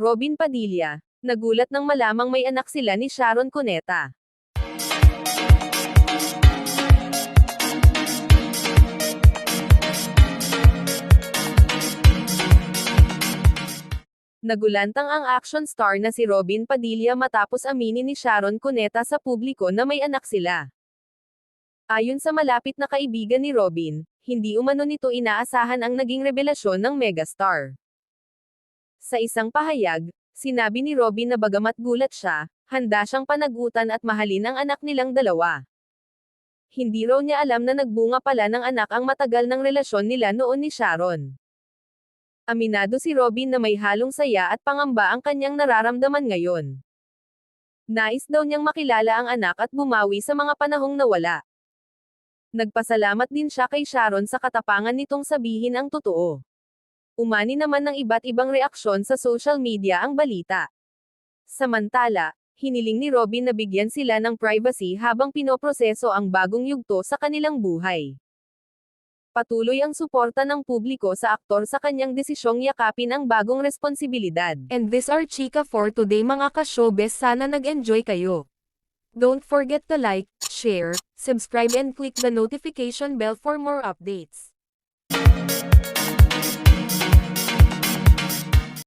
Robin Padilla, nagulat nang malamang may anak sila ni Sharon Cuneta. Nagulantang ang action star na si Robin Padilla matapos aminin ni Sharon Cuneta sa publiko na may anak sila. Ayon sa malapit na kaibigan ni Robin, hindi umano nito inaasahan ang naging revelasyon ng megastar. Sa isang pahayag, sinabi ni Robin na bagamat gulat siya, handa siyang panagutan at mahalin ang anak nilang dalawa. Hindi raw niya alam na nagbunga pala ng anak ang matagal ng relasyon nila noon ni Sharon. Aminado si Robin na may halong saya at pangamba ang kanyang nararamdaman ngayon. Nais daw niyang makilala ang anak at bumawi sa mga panahong nawala. Nagpasalamat din siya kay Sharon sa katapangan nitong sabihin ang totoo. Umani naman ng iba't ibang reaksyon sa social media ang balita. Samantala, hiniling ni Robin na bigyan sila ng privacy habang pinoproseso ang bagong yugto sa kanilang buhay. Patuloy ang suporta ng publiko sa aktor sa kanyang desisyong yakapin ang bagong responsibilidad. And this are Chika for today mga ka-showbiz sana nag-enjoy kayo. Don't forget to like, share, subscribe and click the notification bell for more updates.